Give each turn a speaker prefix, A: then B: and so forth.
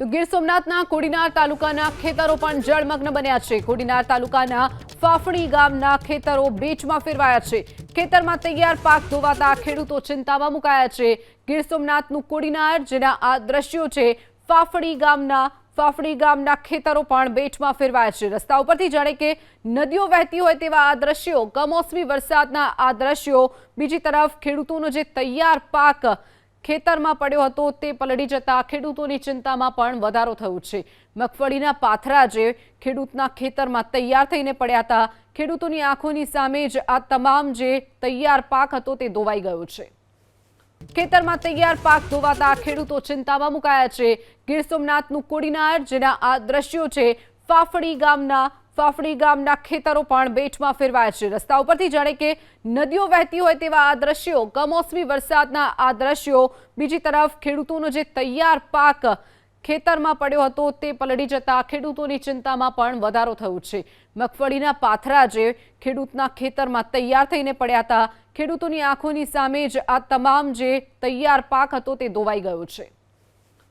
A: તો ગીર સોમનાથના કોડીનાર તાલુકાના ખેતરો પણ જળમગ્ન બન્યા છે. કોડીનાર તાલુકાના ફાફડી ગામના ખેતરો બેચમાં ફેરવાયા છે. ખેતરમાં તૈયાર પાક ધોવાતા ખેડૂતો ચિંતામાં મુકાયા છે. ગીર સોમનાથનું કોડીનાર, જેના આ દ્રશ્યો છે, ફાફડી ગામના ફાફડી ગામના ખેતરો પણ બેટમાં ફેરવાયા છે. રસ્તા ઉપરથી જાણે કે નદીઓ વહેતી હોય તેવા આ દ્રશ્યો, કમોસમી વરસાદના આ દ્રશ્યો, બીજી તરફ ખેડૂતોનો જે તૈયાર પાક ખેતરમાં પડ્યો હતો તે પલળી જતા ખેડૂતોની ચિંતામાં પણ વધારો થયો છે. મગફળીના પાથરા જે ખેડૂતના ખેતરમાં તૈયાર થઈને પડ્યા હતા. ખેડૂતોની આંખોની સામે જ આ તમામ જે તૈયાર પાક હતો તે ધોવાઈ ગયો છે. ખેતરમાં તૈયાર પાક ધોવાતા ખેડૂતો ચિંતામાં મુકાયા છે. ગીર સોમનાથનું કોડીનાર, જેના આ દ્રશ્યો છે, ફાફડી ગામના ફાફડી ગામના ખેતરો પણ બેટમાં ફેરવાયા છે. રસ્તા ઉપરથી જાણે કે નદીઓ વહેતી હોય તેવા આ દ્રશ્યો, કમોસમી વરસાદના આ દ્રશ્યો, બીજી તરફ ખેડૂતોનો જે તૈયાર પાક ખેતરમાં પડ્યો હતો તે પલળી જતા ખેડૂતોની ચિંતામાં પણ વધારો થયો છે. મગફળીના પાથરા જે ખેડૂતના ખેતરમાં તૈયાર થઈને પડ્યા હતા, ખેડૂતોની આંખોની સામે જ આ તમામ જે તૈયાર પાક હતો તે ધોવાઈ ગયો છે.